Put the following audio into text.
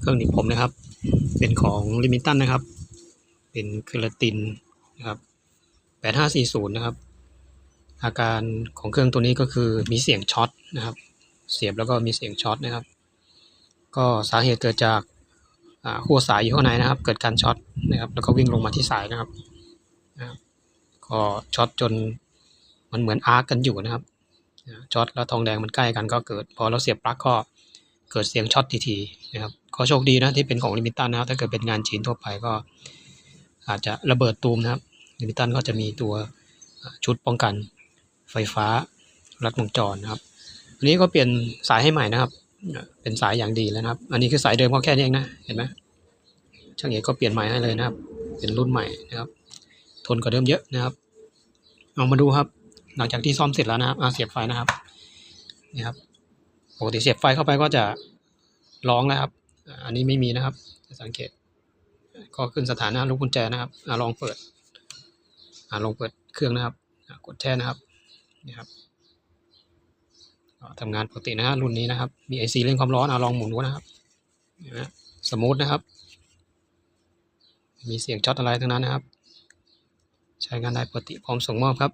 เครื่องหนีบผมนะครับ เป็นของลิมิตันนะครับ เป็นเคราตินนะครับแปดห้าสี่ศูนย์นะครับ อาการของเครื่องตัวนี้ก็คือมีเสียงช็อตนะครับ เสียบแล้วก็มีเสียงช็อตนะครับ ก็สาเหตุเกิดจากขั้วสายอยู่ข้างในนะครับ เกิดการช็อตนะครับ แล้วก็วิ่งลงมาที่สายนะครับนะครับก็ช็อตจนมันเหมือนอาร์กกันอยู่นะครับช็อตแล้วทองแดงมันใกล้กันก็เกิด พอเราเสียบปลั๊กก็เกิดเสียงช็อตทีๆนะครับ ก็โชคดีนะที่เป็นของลิมิตันนะครับถ้าเกิดเป็นงานจีนทั่วไปก็ อาจจะระเบิดตูมนะครับลิมิตันก็จะมีตัวชุดป้องกันไฟฟ้ารัดวงจรนะครับ อันนี้ก็เปลี่ยนสายให้ใหม่นะครับ เป็นสายอย่างดีแล้วนะครับ อันนี้คือสายเดิมก็แค่นี้เองนะเห็นไหมช่างเอกก็เปลี่ยนใหม่ให้เลยนะครับ เป็นรุ่นใหม่นะครับ ทนกว่าเดิมเยอะนะครับเอามาดูครับ หลังจากที่ซ่อมเสร็จแล้วนะครับอาเสียบไฟนะครับนี่ครับปกติเสียบไฟเข้าไปก็จะร้องนะครับ อันนี้ไม่มีนะครับจะสังเกต ก็ขึ้นสถานะลูกกุญแจนะครับอาลองเปิดอาลองเปิดเครื่องนะครับ กดแช่นะครับนี่ครับก็ทำงานปกตินะฮะรุ่นนี้นะครับ มีไอซีเร่งความร้อนอาลองหมุนดูนะครับเห็นไหมสมูทนะครับ มีเสียงช็อตอะไรทั้งนั้นนะครับ ใช้งานได้ปกติพร้อมส่งมอบครับ